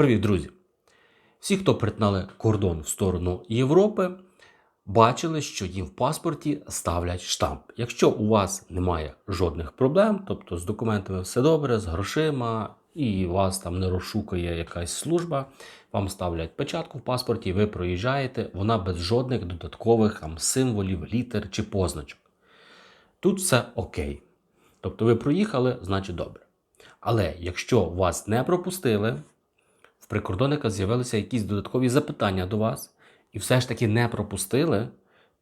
Привіт, друзі! Всі, хто перетнали кордон в сторону Європи, бачили, що їм в паспорті ставлять штамп. Якщо у вас немає жодних проблем, тобто з документами все добре, з грошима, і вас там не розшукає якась служба, вам ставлять печатку в паспорті, ви проїжджаєте, вона без жодних додаткових там, символів, літер чи позначок. Тут все окей. Тобто ви проїхали, значить добре. Але якщо вас не пропустили, прикордонника з'явилися якісь додаткові запитання до вас, і все ж таки не пропустили,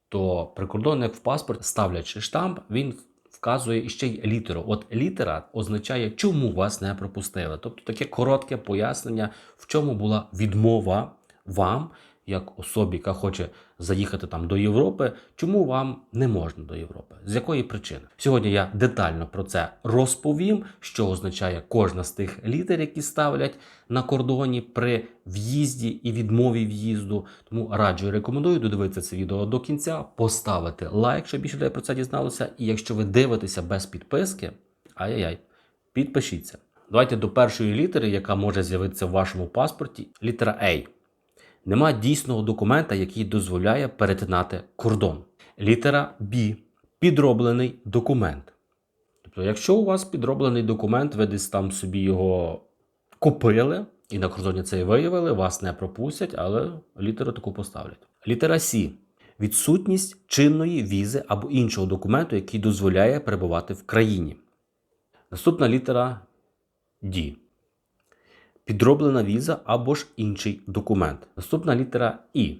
то прикордонник в паспорт, ставлячи штамп, він вказує іще й літеру. От літера означає, чому вас не пропустили. Тобто таке коротке пояснення, в чому була відмова вам, як особі, яка хоче заїхати там до Європи, чому вам не можна до Європи? З якої причини? Сьогодні я детально про це розповім, що означає кожна з тих літер, які ставлять на кордоні при в'їзді і відмові в'їзду. Тому раджу і рекомендую додивитися це відео до кінця, поставити лайк, щоб більше людей про це дізналося. І якщо ви дивитеся без підписки, ай-яй-яй, підпишіться. Давайте до першої літери, яка може з'явитися в вашому паспорті, літера A. Нема дійсного документа, який дозволяє перетинати кордон. Літера Б. Підроблений документ. Тобто, якщо у вас підроблений документ, ви десь там собі його купили і на кордоні це і виявили, вас не пропустять, але літеру таку поставлять. Літера С. Відсутність чинної візи або іншого документу, який дозволяє перебувати в країні. Наступна літера Д підроблена віза або ж інший документ. Наступна літера І.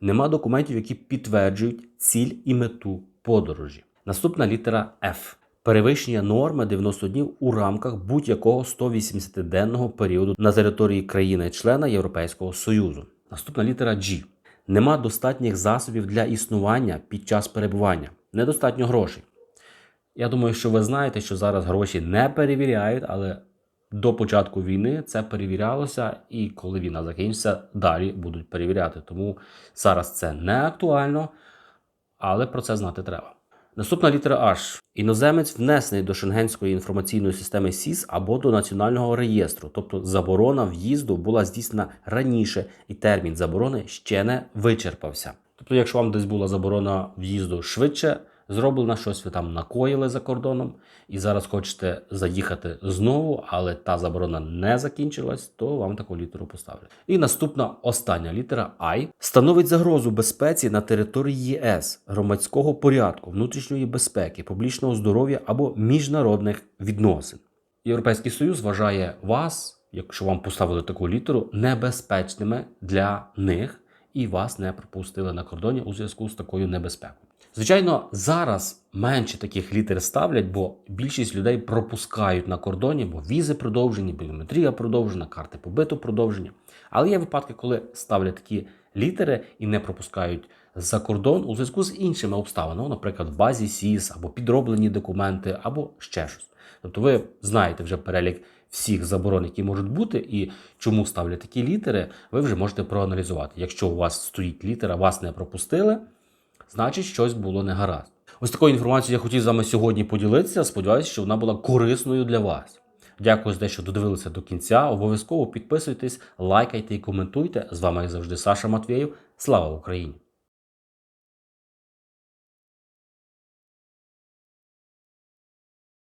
Нема документів, які підтверджують ціль і мету подорожі. Наступна літера F. Перевищення норми 90 днів у рамках будь-якого 180-денного періоду на території країни-члена Європейського Союзу. Наступна літера G. Нема достатніх засобів для існування під час перебування. Недостатньо грошей. Я думаю, що ви знаєте, що зараз гроші не перевіряють, але до початку війни це перевірялося, і коли війна закінчиться, далі будуть перевіряти. Тому зараз це не актуально, але про це знати треба. Наступна літера H. Іноземець внесений до Шенгенської інформаційної системи СІС або до національного реєстру, тобто заборона в'їзду була здійснена раніше, і термін заборони ще не вичерпався. Тобто, якщо вам десь була заборона в'їзду швидше, зроблена, щось ви там накоїли за кордоном, і зараз хочете заїхати знову, але та заборона не закінчилась, то вам таку літеру поставлять. І наступна остання літера I становить загрозу безпеці на території ЄС, громадського порядку, внутрішньої безпеки, публічного здоров'я або міжнародних відносин. Європейський Союз вважає вас, якщо вам поставили таку літеру, небезпечними для них і вас не пропустили на кордоні у зв'язку з такою небезпекою. Звичайно, зараз менше таких літер ставлять, бо більшість людей пропускають на кордоні, бо візи продовжені, біометрія продовжена, карти побиту продовжені. Але є випадки, коли ставлять такі літери і не пропускають за кордон у зв'язку з іншими обставинами, наприклад, в базі СІС або підроблені документи, або ще щось. Тобто, ви знаєте вже перелік всіх заборон, які можуть бути, і чому ставлять такі літери, ви вже можете проаналізувати. Якщо у вас стоїть літера, вас не пропустили значить щось було не гаразд. Ось такою інформацією я хотів з вами сьогодні поділитися. Сподіваюся, що вона була корисною для вас. Дякую за те, що додивилися до кінця. Обов'язково підписуйтесь, лайкайте і коментуйте. З вами як завжди Саша Матвєєв. Слава Україні!